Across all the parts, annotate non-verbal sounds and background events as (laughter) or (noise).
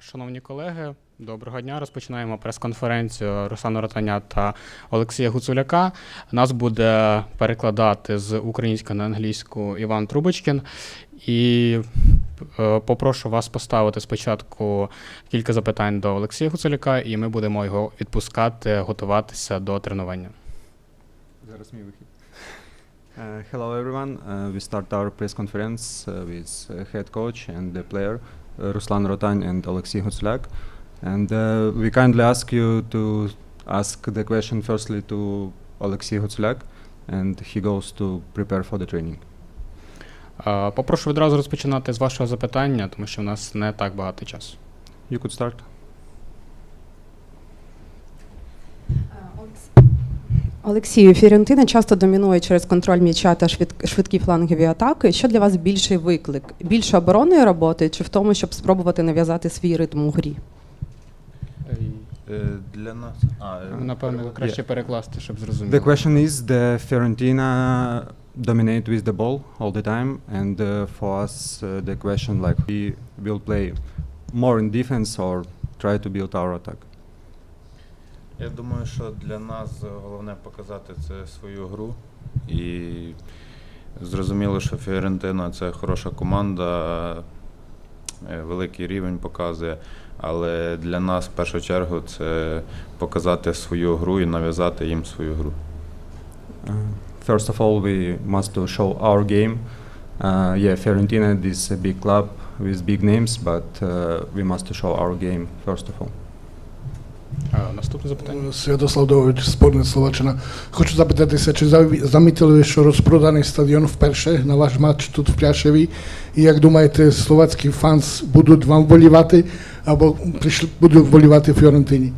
Шановні колеги, доброго дня. Розпочинаємо прес-конференцію Руслана Ротаня та Олексія Гуцуляка. Нас буде перекладати з української на англійську Іван Трубочкін. І е, попрошу вас поставити спочатку кілька запитань до Олексія Гуцуляка, і ми будемо його відпускати, готуватися до тренування. Зараз мій вихід. Uh, hello everyone. Uh, we start our press conference with head coach and the player Ruslan Rotan and Alexei Huslyak. And uh, we kindly ask you to ask the question firstly to Alexei Huslyak and he goes to prepare for the training. Е, Попрошу відразу розпочинати з вашого запитання, тому що в нас не так багато часу. You could start. Олексію, Фіорентина часто домінує через контроль м'яча та швидкі флангові атаки. Що для вас більший виклик? Більше оборонної роботи чи в тому, щоб спробувати нав'язати свій ритм у грі? Е, Для нас. А, е, Напевно, краще перекласти, щоб зрозуміти. The question is the Fiorentina dominate with the ball all the time and uh, for us uh, the question like we will play more in defense or try to build our attack. Я думаю, що для нас головне показати це свою гру. І зрозуміло, що Фіорентина це хороша команда, е, великий рівень показує. Але для нас в першу чергу це показати свою гру і нав'язати їм свою гру. Uh, first of all, we must show our game. Uh, yeah, Fiorentina is a big club with big names, but uh, we must show our game first of all. Е, Наступне запитання. Святослав Дович, Спорт Словаччина. Хочу запитатися, чи замітили ви, що розпроданий стадіон вперше на ваш матч тут в Пляшеві? І як думаєте, словацькі фанс будуть вам волівати або прийшли, будуть волівати Фіорентині?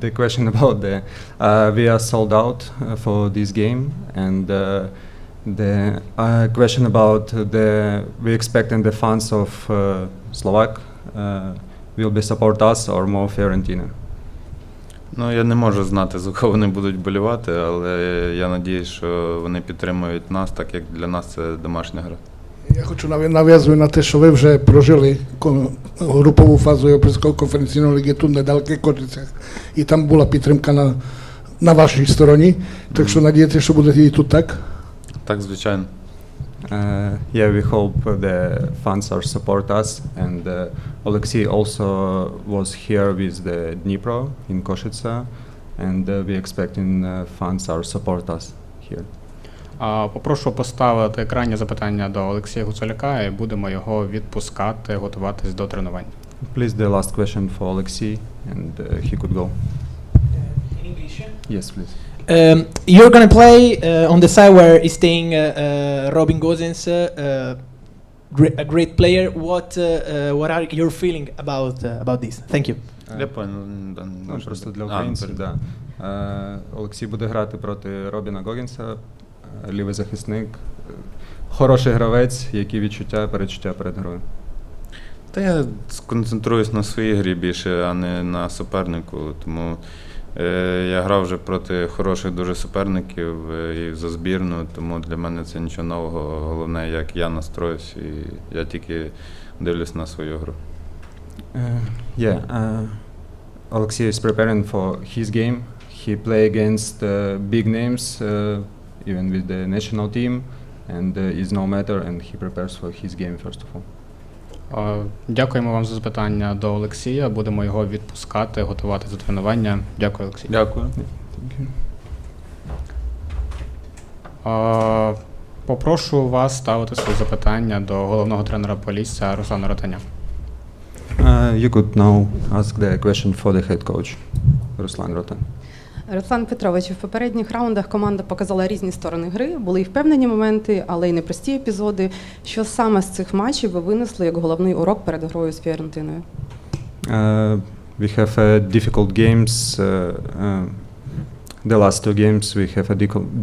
The question (laughs) about the uh, we are sold out uh, for this game, and uh, the uh, question about the we expecting the fans of uh, Slovak uh, will be support us or more Fiorentina. Ну, я не можу знати, за кого вони будуть болівати, але я надіюсь, що вони підтримують нас, так як для нас це домашня гра. Я хочу нав'я- нав'язую на те, що ви вже прожили групову фазу Європейського конференційного ліги тут недалеких Кожицях, і там була підтримка на, на вашій стороні. Так що надієтеся, що буде і тут так? Так, звичайно. Uh, yeah, we hope the fans are support us, and uh, Alexei also was here with the Dnipro in Koshice, and uh, we expecting uh, fans are support us here. А, Попрошу поставити екранні запитання до Олексія Гуцуляка і будемо його відпускати, готуватись до тренування. Please, the last question for Alexei, and uh, he could go. In English. Yes, please. Um, you're gonna play uh, on the side where is staying uh, uh, Robin Gosens, uh, uh, gre- a great player. What uh, uh, what are your feeling about uh, about this? Thank you. Я понял. Ну, просто для українців, да. Е, Олексій буде грати проти Робіна Гогінса, е, лівий захисник, хороший гравець, які відчуття, перечуття перед грою. Та я сконцентруюсь на своїй грі більше, а не на супернику. Тому я грав вже проти хороших дуже суперників е, і за збірну, тому для мене це нічого нового. Головне, як я настроюсь, і я тільки дивлюсь на свою гру. Uh, yeah, uh, Alexei is preparing for his game. He play against uh, big names, uh, even with the national team, and uh, is no matter, and he prepares for his game first of all. А, Дякуємо вам за запитання до Олексія. Будемо його відпускати, готувати до тренування. Дякую, Олексій. Дякую. А, Попрошу вас ставити свої запитання до головного тренера Полісся Руслана Ротаня. Uh, you could now ask the question for the head coach, Ruslan Rotan. Руслан Петрович, в попередніх раундах команда показала різні сторони гри, були і впевнені моменти, але й непрості епізоди. Що саме з цих матчів ви винесли як головний урок перед грою з Фіорентиною? Uh, we have uh, difficult games. Uh, uh, the last two games we have a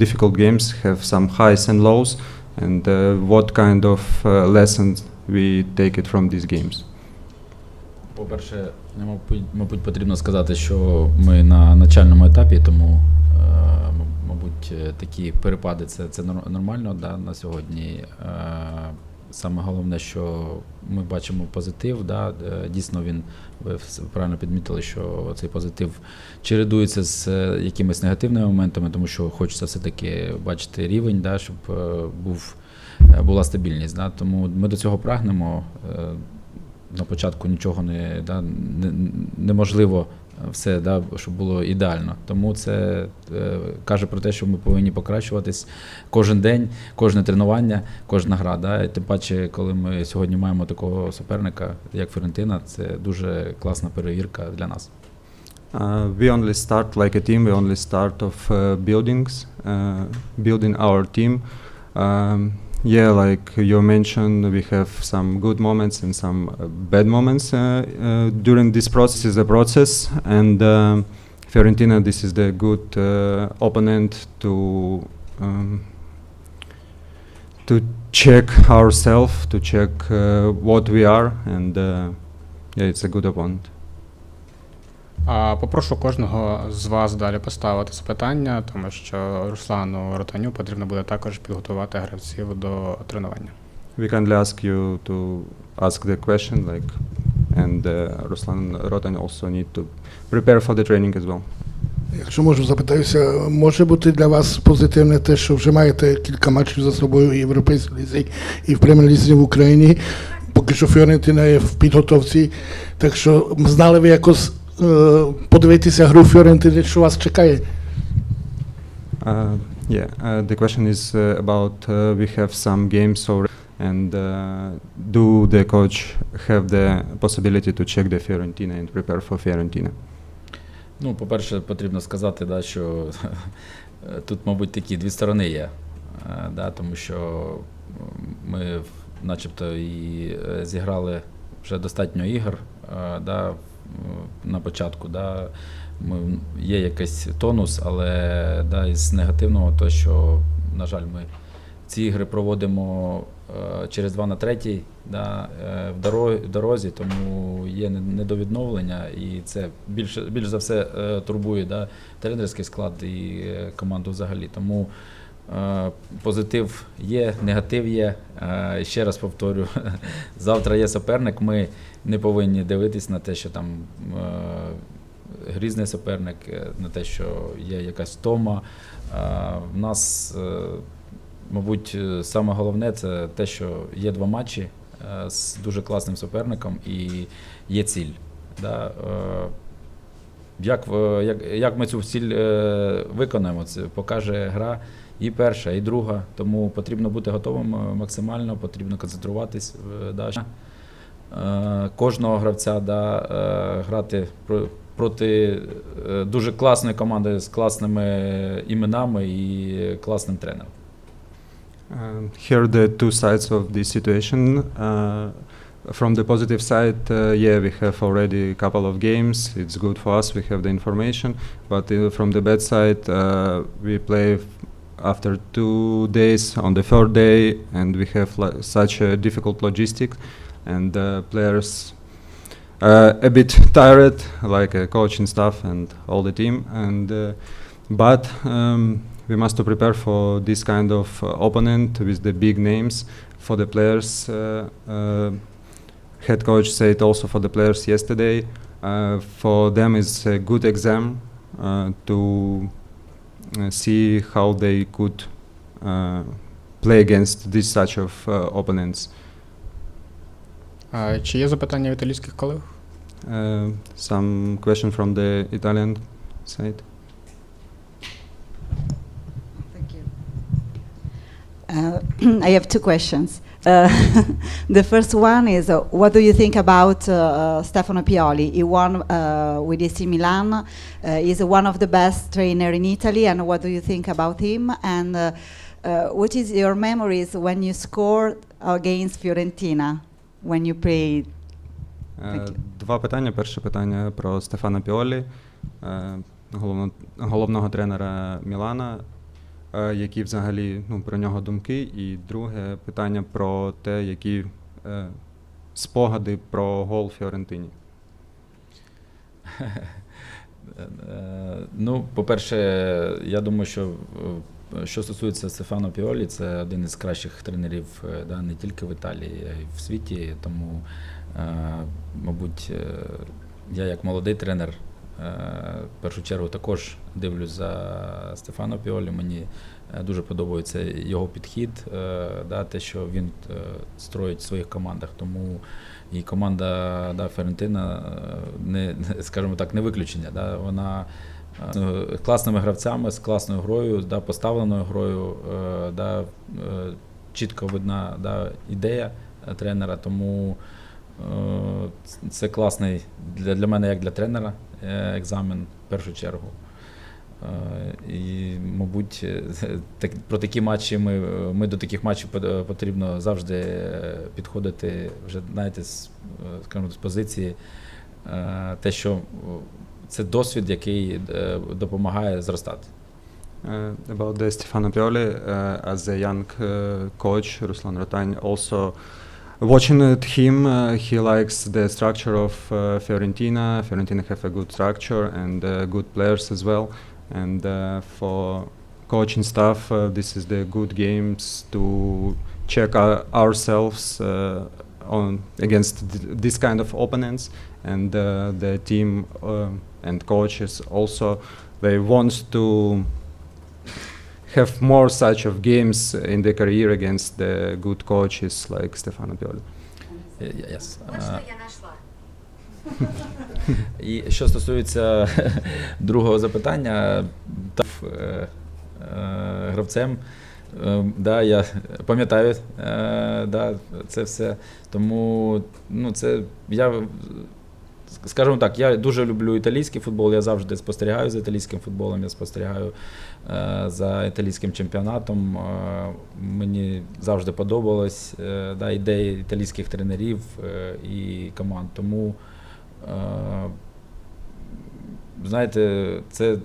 difficult, games, have some highs and lows, and uh, what kind of uh, lessons we take it from these games. По-перше, мабуть, мабуть, потрібно сказати, що ми на начальному етапі, тому, е, мабуть, е, такі перепади це, це нормально да, на сьогодні. Е, саме головне, що ми бачимо позитив. Да? Дійсно, він ви правильно підмітили, що цей позитив чередується з якимись негативними моментами, тому що хочеться все-таки бачити рівень, да, щоб був, була стабільність. Да? Тому ми до цього прагнемо. Е, На початку нічого не, да, не, неможливо все, да, щоб було ідеально. Тому це е, каже про те, що ми повинні покращуватись кожен день, кожне тренування, кожна гра. Да? І тим паче, коли ми сьогодні маємо такого суперника, як Ферентина, це дуже класна перевірка для нас. Uh, we only start like a team. We only start of uh, buildings, uh, building our team. Um, yeah, like you mentioned, we have some good moments and some uh, bad moments uh, uh, during this process. Is the process, and um, Fiorentina, this is the good uh, opponent to um, to check ourselves, to check uh, what we are, and yeah, it's a good opponent. А попрошу кожного з вас далі поставити запитання, тому що Руслану Ротаню потрібно буде також підготувати гравців до тренування. We kindly ask you to ask the question, like, and uh, Ruslan Rotan also need to prepare for the training as well. Якщо можу запитаюся, може бути для вас позитивне те, що вже маєте кілька матчів за собою і в Європейській лізі, і в прем'єр-лізі в Україні. Поки що Фіорентина є в підготовці. Так що знали ви якось подивитися гру Фіорентини, що вас чекає? Uh, yeah, uh, the question is uh, about uh, we have some games already, and uh, do the coach have the possibility to check the Fiorentina and prepare for Fiorentina? Ну, по-перше, потрібно сказати, да, що е, (laughs) тут, мабуть, такі дві сторони є. Е, Да, тому що ми начебто і е, зіграли вже достатньо ігор е, да, в- на початку. Да, ми, є якийсь тонус, але да, із негативного, то що, на жаль, ми ці ігри проводимо е, через 2 на 3 да, е, в, дорозі, тому є не- недовідновлення, і це більше, більш за все е, турбує да, тренерський склад і е, команду взагалі. Тому е, позитив є, негатив є. Е, ще раз повторю, (laughs) завтра є суперник. Ми не повинні дивитись на те, що там е, грізний суперник, е, на те, що є якась тома. Е, в нас, е, мабуть, е, саме головне це те, що є два матчі е, з дуже класним суперником і є ціль. Да? Е, Як, як, як ми цю ціль е, виконаємо, це покаже гра і перша, і друга. Тому потрібно бути готовим е, максимально, потрібно концентруватись. Да, кожного гравця да, грати проти дуже класної команди з класними іменами і класним тренером. Um, here are the two sides of this situation. Uh, from the positive side, uh, yeah, we have already a couple of games. It's good for us. We have the information. But uh, from the bad side, uh, we play after two days on the third day, and we have such a difficult logistics, and uh, players a bit tired, like uh, coach and staff and all the team. And uh, but um, we must to prepare for this kind of uh, opponent with the big names for the players Uh, uh, head coach said also for the players yesterday. Uh, for them is a good exam uh, to uh, see how they could uh, play against this such of uh, opponents. А, Чи є запитання від італійських колег? Uh, some question from the Italian side. Uh, I have two questions. Uh, the first one is uh, what do you think about uh, uh, Stefano Pioli? He won uh, with AC Milan. Uh, he's one of the best trainer in Italy, and what do you think about him? And uh, uh, what is your memories when you scored against Fiorentina when you played? Е. Два питання. Перше питання про Стефана Піолі, е, головного тренера Мілана. Е, Які взагалі ну, про нього думки? І друге питання про те, які е, спогади про гол Фіорентині. (laughs) Ну, по-перше, я думаю, що е, що стосується Стефано Піолі, це один із кращих тренерів е, да, не тільки в Італії, а й в світі. Тому, мабуть, я як молодий тренер в першу чергу також дивлюсь за Стефано Піолі. Мені е, дуже подобається його підхід, е, да, те, що він е, строїть в своїх командах. Тому і команда да, Ферентина е, не, скажімо так, не виключення. Да, вона е, класними гравцями, з класною грою, да, поставленою грою, е, да, е, чітко видна да, ідея е, тренера. Тому е, це класний для, для мене, як для тренера, е, екзамен в першу чергу. Е, І, мабуть, е, так, про такі матчі ми, ми до таких матчів потрібно завжди е, підходити вже, знаєте, з, е, скажімо, з позиції е, те, що е, це досвід, який е, допомагає зростати. Uh, about the Stefano Pioli, uh, as a young uh, coach, Ruslan Rotan also watching at him, uh, he likes the structure of uh, Fiorentina. Fiorentina have a good structure and uh, good players as well. And uh, for coaching staff, uh, this is the good games to check our, ourselves uh, on against th- this kind of opponents. And the team and coaches also they want to have more such of games in their career against the good coaches like Stefano Pioli. Е, Yes. Е, І що стосується другого запитання, та е, е, гравцем, е, да, я пам'ятаю е, да, це все. Тому ну, це я. Скажімо так, я дуже люблю італійський футбол, я завжди спостерігаю за італійським футболом, я спостерігаю е, за італійським чемпіонатом. Е, мені завжди подобалась е, да, ідеї італійських тренерів і команд. Тому, знаєте, це,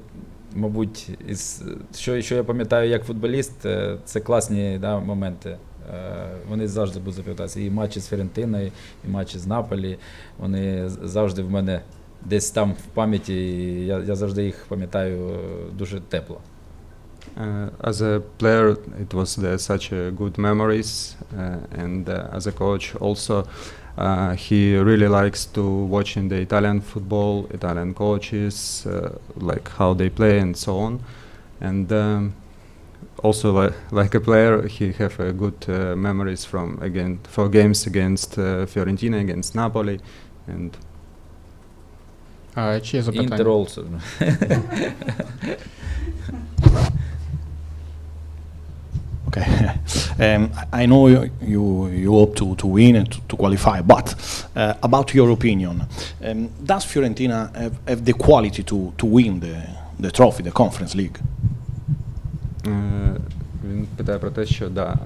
мабуть, із, що, що я пам'ятаю як футболіст, це класні да, моменти. Е, Вони завжди будуть запам'ятатися. І матчі з Ферентиною, і матчі з Наполі. Вони завжди в мене десь там в пам'яті. Я, я завжди їх пам'ятаю е, дуже тепло. Uh, as a player, it was the, such a good memories, uh, and uh, as a coach also, uh, he really likes to watching the Italian football, Italian coaches, uh, like how they play and so on, and um, also li- like a player, he have uh, good uh, memories from again for games against uh, Fiorentina, against Napoli, and Е, Чи є запитання? Інтер also. (laughs) Okay. um, I I know you, you, you hope to, to win and to, to qualify, but uh, about your opinion, um, does Fiorentina have, have the quality to, to win the, the trophy, the Conference League? Е, Він питає про те, що да,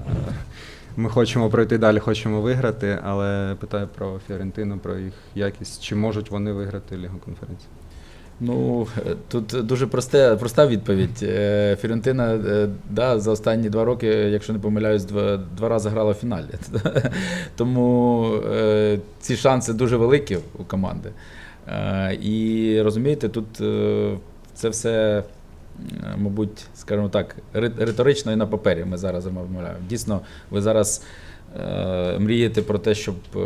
ми хочемо пройти далі, хочемо виграти, але питає про Фіорентину, про їх якість. Чи можуть вони виграти Лігу конференції? Ну, тут дуже просте, проста відповідь. Е, Фірентина е, да, за останні два роки, якщо не помиляюсь, два, два рази грала в фіналі. (laughs) Тому ці шанси дуже великі у команди. І розумієте, тут це все, мабуть, скажімо так, риторично і на папері ми зараз розмовляємо. Дійсно, ви зараз. е, Мрієте про те, щоб е,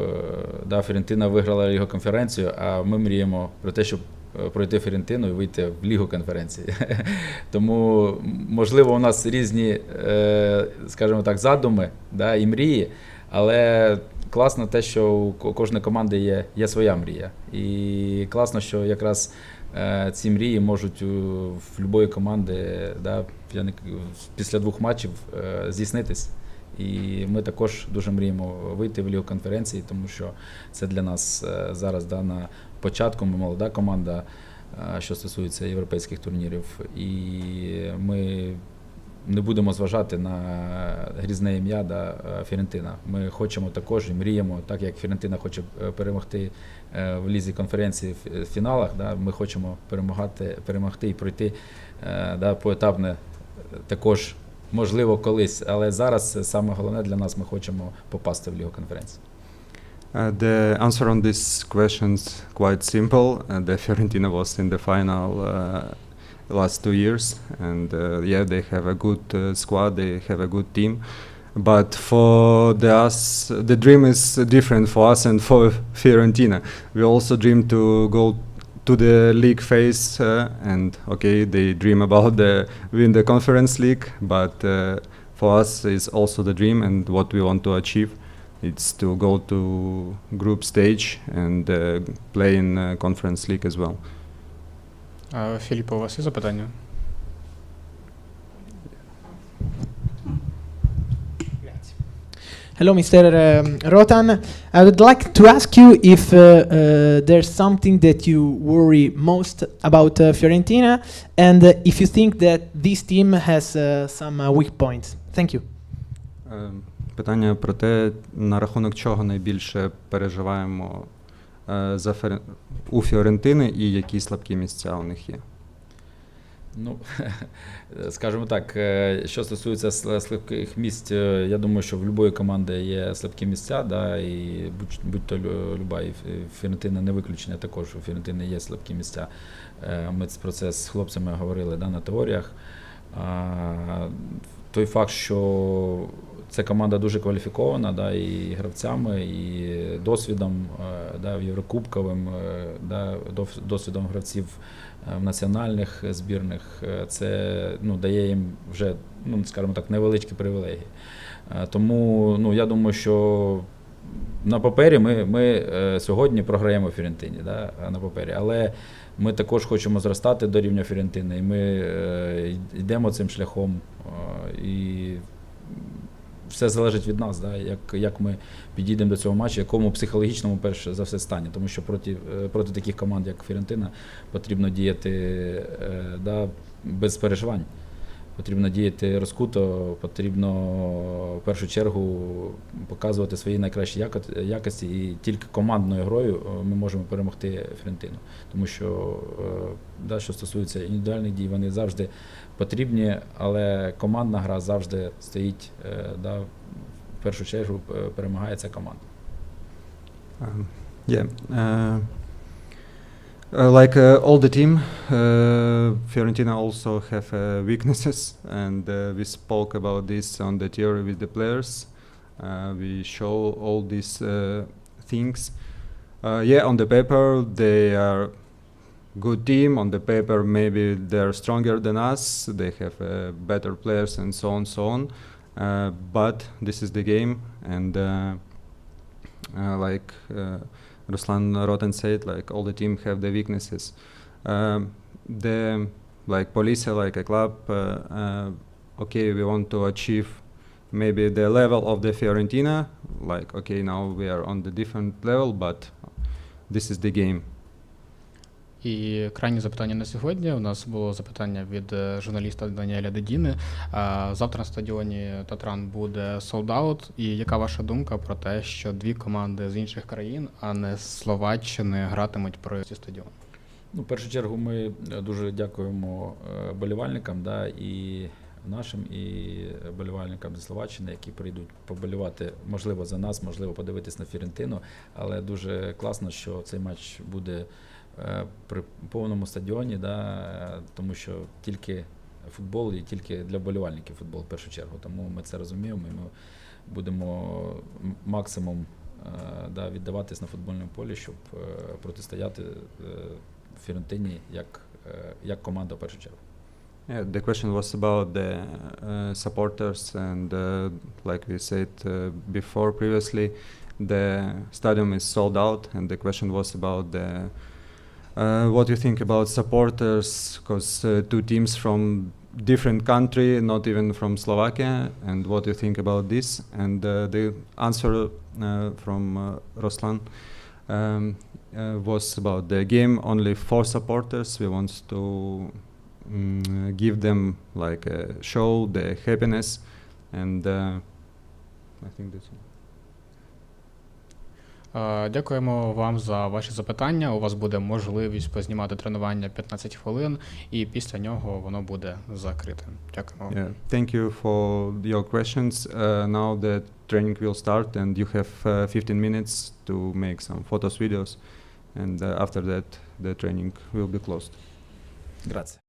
да, Фірентина виграла його конференцію, а ми мріємо про те, щоб е, пройти Ферентину і вийти в лігу конференції. (laughs) Тому, можливо, у нас різні, е, скажімо так, задуми да, і мрії, але класно те, що у кожної команди є, є своя мрія. І класно, що якраз е, ці мрії можуть у, будь-якої команди да, після двох матчів е, здійснитись. І ми також дуже мріємо вийти в лігу конференції, тому що це для нас е, зараз да, на початку. Ми молода команда, е, що стосується європейських турнірів. І ми не будемо зважати на грізне ім'я да, е, Фірентина. Ми хочемо також і мріємо, так як Фірентина хоче е, перемогти е, в лізі конференції в фіналах. Да, ми хочемо перемагати, перемогти і пройти е, да, поетапне е, також. Можливо, колись, але зараз саме головне для нас. Ми хочемо попасти в лігу конференції. Uh, the answer on this question is quite simple. Uh, the Fiorentina was in the final uh, last two years, and uh, yeah, they have a good uh, squad. They have a good team. But for the us, the dream is different for us and for Fiorentina. We also dream to go to the league phase, uh, and okay, they dream about the win the conference league. But uh, for us, is also the dream and what we want to achieve. It's to go to group stage and uh, play in uh, conference league as well. Е, Філіппо, у вас є запитання? Hello, Mr. um, Rotan. I would like to ask you if uh, uh, there's something that you worry most about uh, Fiorentina, and uh, if you think that this team has uh, some uh, weak points. Thank you. Е, Питання про те, на рахунок чого найбільше переживаємо е, за Фер... у Фіорентини і які слабкі місця у них є. Ну, (laughs) скажімо так, е, що стосується слабких місць, е, я думаю, що в будь-якої команди є слабкі місця, да, і будь- будь-то люба, і Фі- Фіорентина не виключення також, у Фіорентини є слабкі місця. Е, Ми про це з хлопцями говорили да, на теоріях. Той факт, що ця команда дуже кваліфікована, да, і гравцями, і досвідом е, да, єврокубковим, е, да, досвідом гравців е, в національних збірних, це ну, дає їм вже, ну, скажімо так, невеличкі привілегії. Тому ну, я думаю, що на папері ми, ми сьогодні програємо Фірентині, да, на папері, але ми також хочемо зростати до рівня Фірентини, і ми йдемо цим шляхом. І все залежить від нас, да, як, як ми підійдемо до цього матчу, якому психологічному перш за все стані. Тому що проти, е, проти таких команд, як Фірентина, потрібно діяти е, да, без переживань. Потрібно діяти розкуто, потрібно в першу чергу показувати свої найкращі якості, і тільки командною грою е, ми можемо перемогти Фірентину. Тому що, е, да, що стосується індивідуальних дій, вони завжди потрібні, але командна гра завжди стоїть, е, да, в першу чергу перемагає ця команда. Yeah. Uh, uh, like uh, all the team, uh, Fiorentina also have uh, weaknesses, and uh, we spoke about this on the theory with the players. Uh, we show all these things. Yeah, on the paper they are good team. On the paper, maybe they're stronger than us. They have better players and so on, so on. But this is the game, and like Ruslan Roten said, like all the team have the weaknesses. Um, the like Police, like a club, uh, uh, okay, we want to achieve maybe the level of the Fiorentina. Like okay, now we are on the different level, but this is the game. І крайнє запитання на сьогодні. У нас було запитання від е, журналіста Даніеля Дедіни. Завтра на стадіоні Татран буде солдаут. І яка ваша думка про те, що дві команди з інших країн, а не з Словаччини, гратимуть про ці стадіони? Ну, в першу чергу, ми е, дуже дякуємо е, болівальникам, да, і нашим, і болівальникам зі Словаччини, які прийдуть поболівати, можливо, за нас, можливо, подивитись на Фірентину. Але дуже класно, що цей матч буде при повному стадіоні, да, е, тому що тільки футбол і тільки для болівальників футбол в першу чергу. Тому ми це розуміємо і ми будемо максимум е, да, віддаватись на футбольному полі, щоб е, протистояти е, Фірентині як, е, як команда в першу чергу. Yeah, the question was about the uh, supporters, and uh, like we said uh, before previously, the stadium is sold out, and the question was about the uh, what you think about supporters, because uh, two teams from different country, not even from Slovakia, and what do you think about this? And uh, the answer uh, from uh, Ruslan um, uh, was about the game only for supporters. We want to mm, give them like a show the happiness and I think that's it. Е, Дякуємо вам за ваші запитання. У вас буде можливість познімати тренування 15 хвилин, і після нього воно буде закритим. Дякуємо. Yeah, thank you for your questions. Uh, now the training will start and you have uh, 15 minutes to make some photos, videos, and uh, after that the training will be closed. Грація.